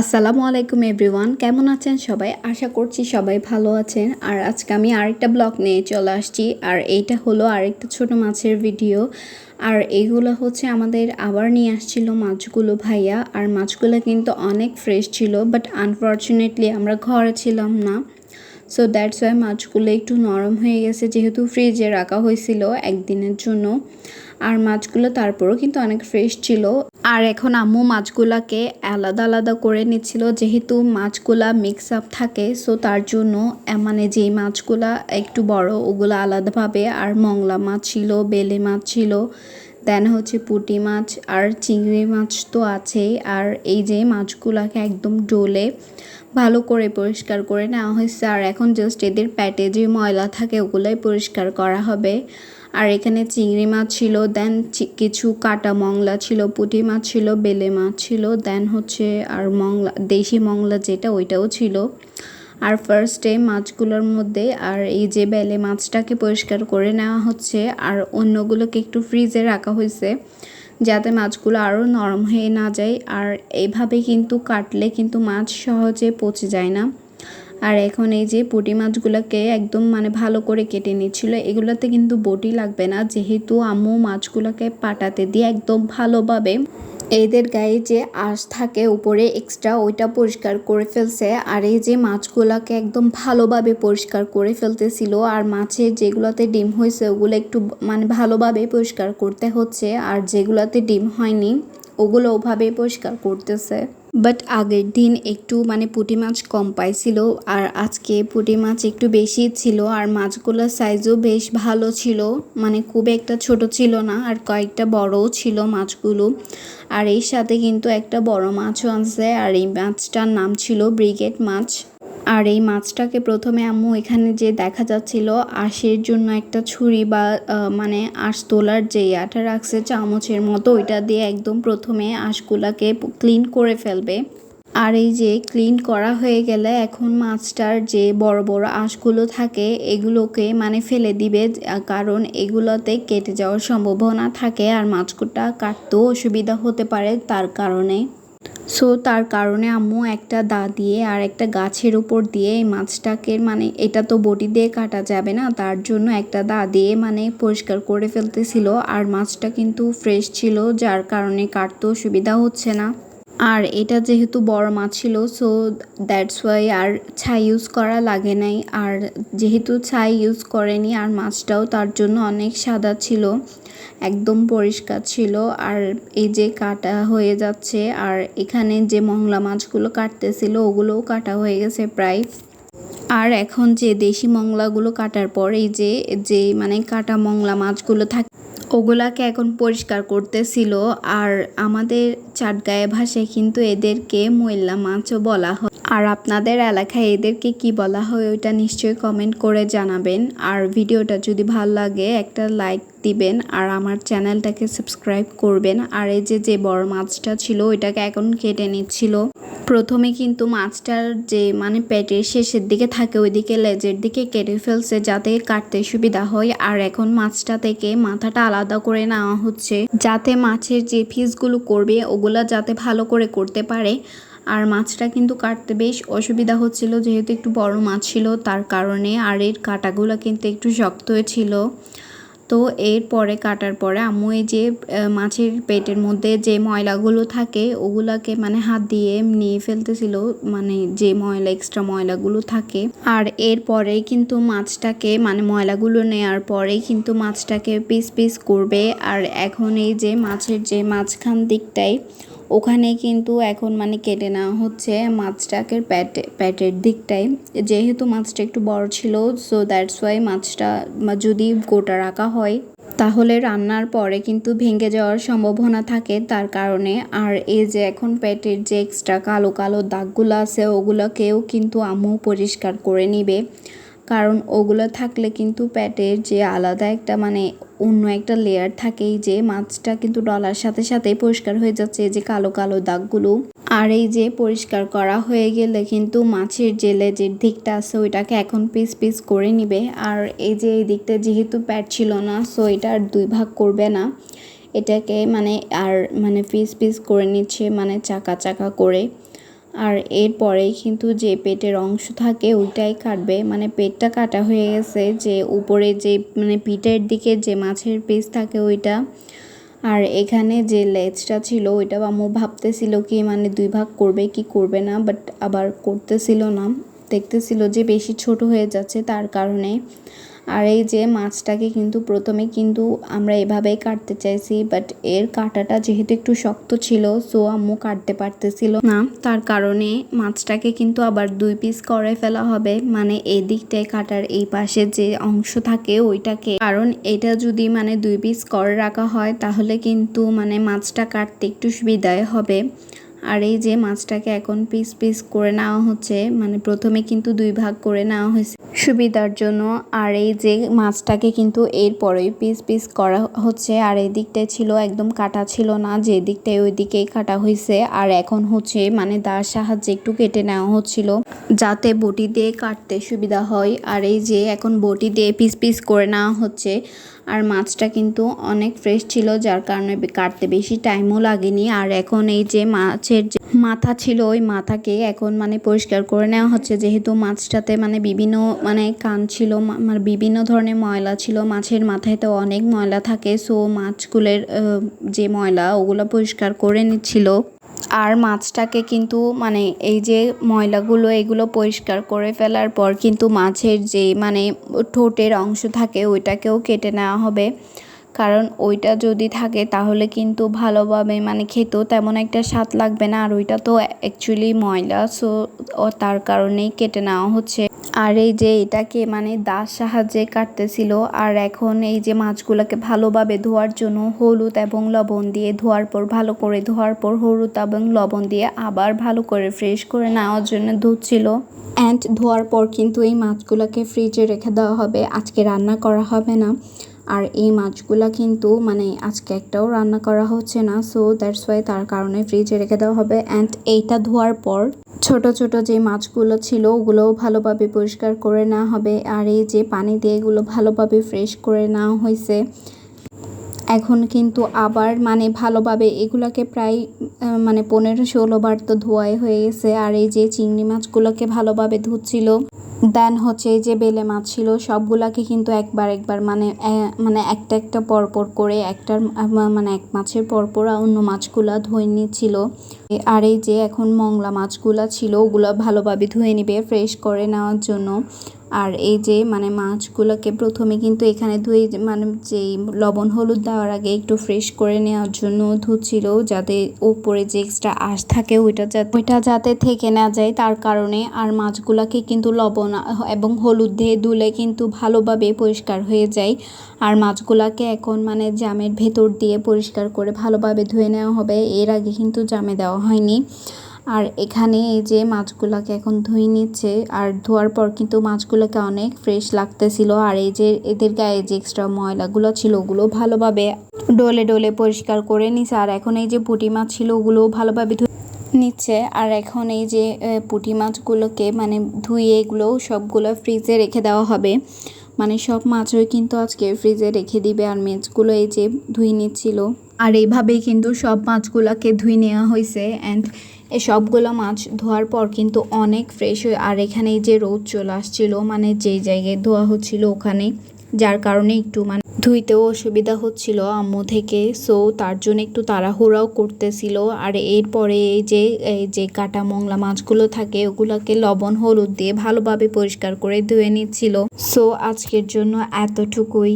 আসসালামু আলাইকুম এভরিওয়ান, কেমন আছেন সবাই? আশা করছি সবাই ভালো আছেন। আর আজকে আমি আরেকটা ব্লগ নিয়ে চলে আসছি, আর এইটা হলো আরেকটা ছোট মাছের ভিডিও। আর এইগুলো হচ্ছে আমাদের আবার নিয়ে আসছিল মাছগুলো ভাইয়া, আর মাছগুলো কিন্তু অনেক ফ্রেশ ছিল বাট আনফর্চুনেটলি আমরা ঘরে ছিলাম না। সো দ্যাটস ওয়াই মাছগুলো একটু নরম হয়ে গেছে, যেহেতু ফ্রিজে রাখা হয়েছিল একদিনের জন্য। আর মাছগুলো তারপরেও কিন্তু অনেক ফ্রেশ ছিল। আর এখন আম্মু মাছগুলাকে আলাদা আলাদা করে নিচ্ছিল, যেহেতু মাছগুলা মিক্স আপ থাকে সো তার জন্য মানে যেই মাছগুলা একটু বড়, ওগুলো আলাদাভাবে আর মংলা মাছ ছিল, বেলে মাছ ছিল দেন হচ্ছে পুঁটি মাছ আর চিংড়ি মাছ তো আছেই। আর এই যে মাছগুলাকে একদম ডোলে ভালো করে পরিষ্কার করে নেওয়া হয়েছে। আর এখন জাস্ট এদের প্যাটে যে ময়লা থাকে ওগুলোই পরিষ্কার করা হবে। আর এখানে চিংড়ি মাছ ছিল দেন কিছু কাটা মংলা ছিল, পুঁটি মাছ ছিল, বেলে মাছ ছিল দেন হচ্ছে আর মংলা, দেশি মংলা যেটা ওইটাও ছিল। আর ফার্স্টে মাছগুলোর মধ্যে আর এই যে বেলে মাছটাকে পরিষ্কার করে নেওয়া হচ্ছে আর অন্যগুলোকে একটু ফ্রিজে রাখা হয়েছে যাতে মাছগুলো আরও নরম হয়ে না যায় আর এইভাবে কিন্তু কাটলে কিন্তু মাছ সহজে পচে যায় না। আর এখন এই যে পুঁটি মাছগুলোকে একদম মানে ভালো করে কেটে নিচ্ছিল, এগুলোতে কিন্তু বটি লাগবে না, যেহেতু আম্মু মাছগুলোকে পাটাতে দিয়ে একদম ভালোভাবে এদের গায়ে যে আঁশ থাকে, উপরে এক্সট্রা ওইটা পরিষ্কার করে ফেলছে। আর এই যে মাছগুলোকে একদম ভালোভাবে পরিষ্কার করে ফেলতেছিল, আর মাছের যেগুলোতে ডিম হয়েছে, ওগুলো একটু মানে ভালোভাবে পরিষ্কার করতে হচ্ছে। আর যেগুলোতে ডিম হয়নি, ওগুলো ওভাবে পরিষ্কার করতেছে। বাট আগের দিন একটু মানে পুঁটি মাছ কম পাইছিল আর আজকে পুঁটি মাছ একটু বেশি ছিল আর মাছগুলোর সাইজও বেশ ভালো ছিল। মানে খুব একটা ছোট ছিল না আর কয়েকটা বড়ও ছিল মাছগুলো। আর এর সাথে কিন্তু একটা বড় মাছও আছে আর এই মাছটার নাম ছিল ব্রিগেড মাছ। আর এই মাছটাকে প্রথমে আম্মু এখানে যে দেখা যাচ্ছিল আঁশের জন্য একটা ছুরি বা মানে আঁশ তোলার যে ইয়াটা রাখছে চামচের মতো, ওইটা দিয়ে একদম প্রথমে আঁশগুলাকে ক্লিন করে ফেলবে। আর এই যে ক্লিন করা হয়ে গেলে এখন মাছটার যে বড় বড় আঁশগুলো থাকে, এগুলোকে মানে ফেলে দিবে কারণ এগুলোতে কেটে যাওয়ার সম্ভাবনা থাকে আর মাছটা কাটতেও অসুবিধা হতে পারে তার কারণে। সো তার কারণে আম্মু একটা দা দিয়ে আর একটা গাছের উপর দিয়ে এই মাছটাকে মানে এটা তো বটি দিয়ে কাটা যাবে না, তার জন্য একটা দা দিয়ে মানে পরিষ্কার করে ফেলতেছিল। আর মাছটা কিন্তু ফ্রেশ ছিল, যার কারণে কাটতেও সুবিধা হচ্ছে না। আর এটা যেহেতু বড় মাছ ছিল সো দ্যাটস ওয়াই আর ছাই ইউজ করা লাগে নাই। আর যেহেতু ছাই ইউজ করেনি, আর মাছটাও তার জন্য অনেক সাদা ছিল, একদম পরিষ্কার ছিল। আর এই যে কাটা হয়ে যাচ্ছে, আর এখানে যে মংলা মাছগুলো কাটতেছিল, ওগুলোও কাটা হয়ে গেছে প্রায়। আর এখন যে দেশি মংলাগুলো কাটার পর এই যে যে মানে কাটা মংলা মাছগুলো থাকে, ওগুলাকে এখন পরিষ্কার করতেছিল। আর আমাদের চাটগায়ে ভাষায় কিন্তু এদেরকে ময়লা মাছও বলা হয়। আর আপনাদের এলাকায় এদেরকে কি বলা হয় ওইটা নিশ্চয়ই কমেন্ট করে জানাবেন। আর ভিডিওটা যদি ভালো লাগে একটা লাইক দিবেন। আর আমার চ্যানেলটাকে সাবস্ক্রাইব করবেন। আর এই যে যে বড় মাছটা ছিল ওইটাকে এখন কেটে নিচ্ছিল। প্রথমে কিন্তু মাছটার যে মানে পেটের শেষের দিকে থাকে, ওইদিকে লেজের দিকে কেটে ফেলছে যাতে কাটতে সুবিধা হয়। আর এখন মাছটা থেকে মাথাটা আলাদা করে নেওয়া হচ্ছে, যাতে মাছের যে ফিসগুলো করবে, ওগুলা যাতে ভালো করে করতে পারে। আর মাছটা কিন্তু কাটতে বেশ অসুবিধা হচ্ছিল, যেহেতু একটু বড় মাছ ছিল, তার কারণে আর এর কাটাগুলো কিন্তু একটু শক্ত ছিল। তো এরপরে কাটার পরে আম্মু এই যে মাছের পেটের মধ্যে যে ময়লাগুলো থাকে, ওগুলাকে মানে হাত দিয়ে নিয়ে ফেলতেছিল মানে যে ময়লা এক্সট্রা ময়লাগুলো থাকে। আর এরপরেই কিন্তু মাছটাকে মানে ময়লাগুলো নেওয়ার পরে কিন্তু মাছটাকে পিস পিস করবে। আর এখন এই যে মাছের যে মাঝখান দিকটাই ওখানে কিন্তু এখন মানে কেটে নেওয়া হচ্ছে মাছটাকে প্যাটে, প্যাটের দিকটাই। যেহেতু মাছটা একটু বড় ছিল সো দ্যাটস ওয়াই মাছটা যদি গোটা রাখা হয়, তাহলে রান্নার পরে কিন্তু ভেঙে যাওয়ার সম্ভাবনা থাকে। তার কারণে আর এই যে এখন পেটের যে এক্সট্রা কালো কালো দাগগুলো আছে, ওগুলোকেও কিন্তু আম্মু পরিষ্কার করে নিবে। কারণ ওগুলো থাকলে কিন্তু প্যাটের যে আলাদা একটা মানে অন্য একটা লেয়ার থাকে এই যে মাছটা কিন্তু ডলার সাথে সাথেই পরিষ্কার হয়ে যাচ্ছে যে কালো কালো দাগগুলো। আর এই যে পরিষ্কার করা হয়ে গেলে কিন্তু মাছের যে লেজের দিকটা আছে ওইটাকে এখন পিস পিস করে নিবে। আর এই যে এই দিকটা যেহেতু প্যাট ছিল না সো এটা আর দুই ভাগ করবে না। এটাকে মানে আর মানে পিস পিস করে নিচ্ছে মানে চাকা চাকা করে। আর এরপরেই কিন্তু যে পেটের অংশ থাকে ওইটাই কাটবে। মানে পেটটা কাটা হয়ে গেছে যে উপরে যে মানে পিঠের দিকে যে মাছের পিস থাকে ওইটা। আর এখানে যে লেজটা ছিল ওইটা আম্মু ভাবতেছিল কি মানে দুই ভাগ করবে কি করবে না বাট আবার করতেছিল না। দেখতেছিল যে বেশি ছোট হয়ে যাচ্ছে তার কারণে। আর এই যে মাছটাকে কিন্তু প্রথমে কিন্তু আমরা এভাবেই কাটতে চাইছি বাট এর কাটাটা যেহেতু একটু শক্ত ছিল সো আম্মু কাটতে পারতেছিল না। তার কারণে মাছটাকে কিন্তু আবার দুই পিস করে ফেলা হবে। মানে এই দিকটায় কাটার এই পাশে যে অংশ থাকে, ওইটাকে। কারণ এটা যদি মানে দুই পিস করে রাখা হয়, তাহলে কিন্তু মানে মাছটা কাটতে একটু সুবিধায় হবে। আর এই যে মাছটাকে এখন পিস পিস করে নেওয়া হচ্ছে মানে প্রথমে কিন্তু দুই ভাগ করে নেওয়া হয়েছে সুবিধার জন্য। আর এই যে মাছটাকে কিন্তু এরপরেই পিস পিস করা হচ্ছে, আর এই দিকটায় ছিল একদম কাটা ছিল না, যে দিকটায় ওই দিকেই কাটা হয়েছে। আর এখন হচ্ছে মানে দার সাহায্যে একটু কেটে নেওয়া হচ্ছিল, যাতে বটি দিয়ে কাটতে সুবিধা হয়। আর এই যে এখন বটি দিয়ে পিস পিস করে নেওয়া হচ্ছে আর মাছটা কিন্তু অনেক ফ্রেশ ছিল, যার কারণে কাটতে বেশি টাইমও লাগেনি। আর এখন এই যে মাছের যে মাথা ছিল, ওই মাথাকে এখন মানে পরিষ্কার করে নেওয়া হচ্ছে। যেহেতু মাছটাতে মানে বিভিন্ন মানে কান ছিল মানে বিভিন্ন ধরনের ময়লা ছিল, মাছের মাথায় তো অনেক ময়লা থাকে। সো মাছগুলোর যে ময়লা, ওগুলো পরিষ্কার করে নিচ্ছিল। আর মাছটাকে কিন্তু মানে এই যে ময়লাগুলো, এগুলো পরিষ্কার করে ফেলার পর কিন্তু মাছের যে মানে ঠোঁটের অংশ থাকে, ওইটাকেও কেটে নেওয়া হবে। কারণ ওইটা যদি থাকে তাহলে কিন্তু ভালোভাবে মানে খেতেও তেমন একটা স্বাদ লাগবে না। আর ওইটা তো অ্যাকচুয়ালি ময়লা সো ও তার কারণেই কেটে নেওয়া হচ্ছে। আর এই যে এটাকে মানে দাঁত সাহায্যে কাটতেছিল, আর এখন এই যে মাছগুলোকে ভালোভাবে ধোয়ার জন্য হলুদ এবং লবণ দিয়ে ধোয়ার পর, ভালো করে ধোয়ার পর হলুদ এবং লবণ দিয়ে আবার ভালো করে ফ্রেশ করে নেওয়ার জন্য ধুচ্ছিল। অ্যান্ড ধোয়ার পর কিন্তু এই মাছগুলোকে ফ্রিজে রেখে দেওয়া হবে। আজকে রান্না করা হবে না। আর এই মাছগুলা কিন্তু মানে আজকে একটাও রান্না করা হচ্ছে না সো দ্যাটস ওয়াই তার কারণে ফ্রিজে রেখে দেওয়া হবে। অ্যান্ড এইটা ধোয়ার পর ছোট ছোট যে মাছগুলো ছিল, ওগুলোও ভালোভাবে পরিষ্কার করে নেওয়া হবে। আর এই যে পানি দিয়ে এগুলো ভালোভাবে ফ্রেশ করে নেওয়া হয়েছে এখন কিন্তু আবার মানে ভালোভাবে এগুলাকে প্রায় মানে পনেরো ষোলো বার তো ধোয়াই হয়ে গেছে। আর এই যে চিংড়ি মাছগুলোকে ভালোভাবে ধুচ্ছিল, দেন হচ্ছে এই যে বেলে মাছ ছিল, সবগুলাকে কিন্তু একবার একবার মানে মানে একটা একটা পরপর করে একটার মানে এক মাছের পরপর অন্য মাছগুলা ধুয়ে নিচ্ছিল। আর এই যে এখন মংলা মাছগুলা ছিল, ওগুলো ভালোভাবে ধুয়ে নিবে, ফ্রেশ করে নেওয়ার জন্য। আর এই যে মানে মাছগুলোকে প্রথমে কিন্তু এখানে ধুয়ে মানে যেই লবণ হলুদ দেওয়ার আগে একটু ফ্রেশ করে নেওয়ার জন্য ধুচ্ছিল যাতে ওপরে যে এক্সট্রা আঁশ থাকে ওইটা যাতে ওইটা যাতে থেকে না যায়। তার কারণে আর মাছগুলোকে কিন্তু লবণ এবং হলুদ দিয়ে ধুলে কিন্তু ভালোভাবে পরিষ্কার হয়ে যায়। আর মাছগুলোকে এখন মানে জামের ভেতর দিয়ে পরিষ্কার করে ভালোভাবে ধুয়ে নেওয়া হবে। এর আগে কিন্তু জামে দেওয়া হয়নি। আর এখানে এই যে মাছগুলোকে এখন ধুয়ে নিচ্ছে, আর ধোয়ার পর কিন্তু মাছগুলোকে অনেক ফ্রেশ লাগতেছিল। আর এই যে এদের গায়ে যে এক্সট্রা ময়লাগুলো ছিল, ওগুলো ভালোভাবে ডলে ডলে পরিষ্কার করে নিছে। আর এখন এই যে পুঁটি মাছ ছিল ওগুলো ভালোভাবে ধুয়ে নিচ্ছে। আর এখন এই যে পুঁটি মাছগুলোকে মানে ধুয়ে এগুলো সবগুলো ফ্রিজে রেখে দেওয়া হবে। মানে সব মাছই কিন্তু আজকে ফ্রিজে রেখে দিবে, আর মাছগুলো এই যে ধুয়ে নিচ্ছিল। আর এইভাবেই কিন্তু সব মাছগুলোকে ধুয়ে নেওয়া হয়েছে অ্যান্ড সবগুলো মাছ ধোয়ার পর কিন্তু অনেক ফ্রেশ হয়ে আর এখানে যে রোদ চলে আসছিল মানে যেই জায়গায় ধোয়া হচ্ছিল ওখানে, যার কারণে একটু মানে ধুইতেও অসুবিধা হচ্ছিল আম্মু থেকে। সো তার জন্য একটু তাড়াহুড়াও করতেছিল। আর এরপরে যে, এই যে কাটা মংলা মাছগুলো থাকে, ওগুলোকে লবণ, হলুদ দিয়ে ভালোভাবে পরিষ্কার করে ধুয়ে নিচ্ছিল। সো আজকের জন্য এতটুকুই।